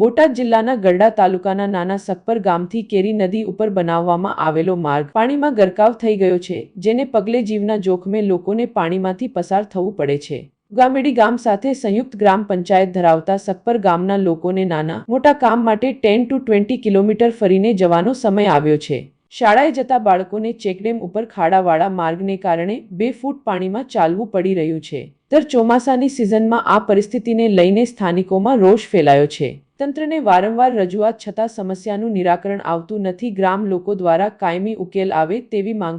બોટાદ જિલ્લાના ગરડા તાલુકાના નાના સપર ગામથી કેરી નદી ઉપર બનાવવામાં આવેલો માર્ગ પાણીમાં ગરકાવ થઈ ગયો છે, જેને પગલે જીવના જોખમે લોકોને પાણીમાંથી પસાર થવું પડે છે. ગામેડી ગામ સાથે સંયુક્ત ગ્રામ પંચાયત ધરાવતા સપર ગામના લોકોને નાના, મોટા કામ માટે ટેન ટુ ટ્વેન્ટી કિલોમીટર ફરીને જવાનો સમય આવ્યો છે. શાળાએ જતા બાળકોને ચેકડેમ ઉપર ખાડાવાળા માર્ગને કારણે બે ફૂટ પાણીમાં ચાલવું પડી રહ્યું છે. દર ચોમાસાની સિઝનમાં આ પરિસ્થિતિને લઈને સ્થાનિકોમાં રોષ ફેલાયો છે. તંત્રને વારંવાર રજૂઆત છતાં સમસ્યાનું નિરાકરણ આવતું નથી. ગ્રામ લોકો દ્વારા કાયમી ઉકેલ આવે તેવી માંગ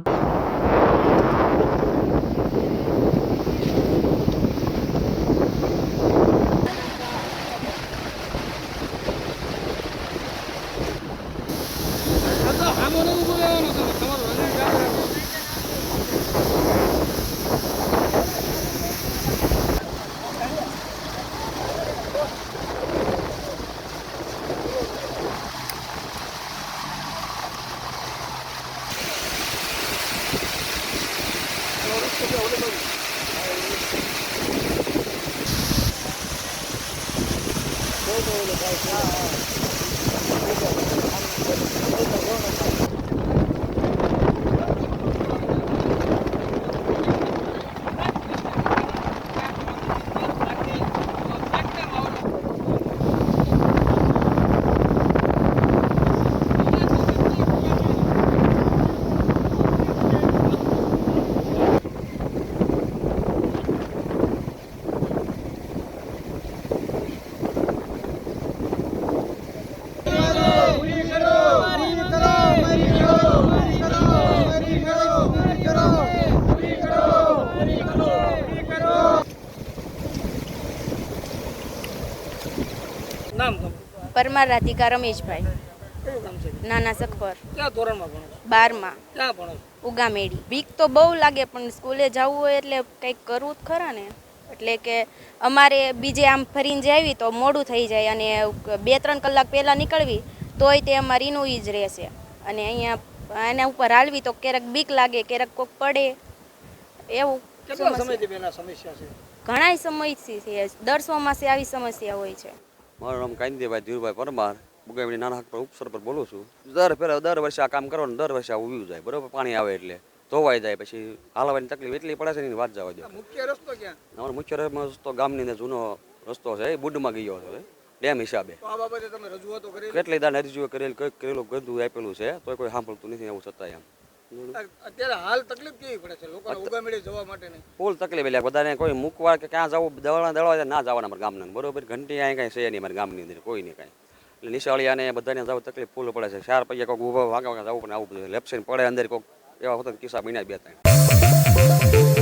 ulo guys. Oo. નામ તમારું પરમાર રાધિકા રમેશભાઈ. કયું ગામ છે? નાના સખપર ક્યાં ધોરણમાં ભણો બારમાં. ક્યાં ભણો ઉગામેડી. બીક તો બહુ લાગે પણ સ્કૂલે જવું હોય એટલે કંઈક કરવું જ ખરા ને. એટલે કે અમારે બીજે આમ ફરીને જાવી તો મોડું થઈ જાય અને બે ત્રણ કલાક પહેલાં નીકળવી તોય તે અમારી નું જ રહેશે. અને અહીંયા એના ઉપર હાલવી તો ક્યારેક બીક લાગે ક્યારેક કોક પડે. એવું ઘણા. સમયથી છે? ઘણાય સમયથી છે. દર ચોમાસે આવી સમસ્યા હોય છે. મારું નામ કાંતિભાઈ ધીરુભાઈ પરમાર. બુગાવીની નાના હક પર ઉપસર પર બોલું છું. દર પહેલાં દર વર્ષે આ કામ કરવાનું દર વર્ષે આ ઉભ્યું જાય. બરોબર? પાણી આવે એટલે. ધોવાઈ જાય પછી હાલવાની તકલીફ એટલી પડે છે એની વાત જવા દે. મુખ્ય રસ્તો ક્યાં? અમારો મુખ્ય રસ્તો ગામની અંદર જૂનો રસ્તો છે. એ બુડમાં ગયો છે ડેમ હિસાબે. રજૂઆતો કેટલી દાન રજૂઆત કરેલ કંઈક કરેલું ગંદુ આપેલું છે તો કોઈ સાંભળતું નથી એવું છતાં એમ. અત્યારે હાલ તકલીફ કેવી પડે છે? લોકોને ઉગામેડી જવા માટે નહીં. ફૂલ તકલીફ એટલે બધાને કોઈ મૂકવા કે ક્યાં જવું દળવા દળવા ના જવાના અમારા ગામના. બરોબર? ઘંટી અહીં કાંઈ છે નહીં અમારા ગામની અંદર કોઈ નહીં કાંઈ. એટલે નિશાળિયાને બધાને જવું તકલીફ ફૂલ પડે છે. ચાર પૈયા કોઈક ઊભા વાગા જવું પણ આવું બધું લેપ્સન પડે અંદર કોઈક એવા હોતા કિસ્સા મહિના બે ત્રણ.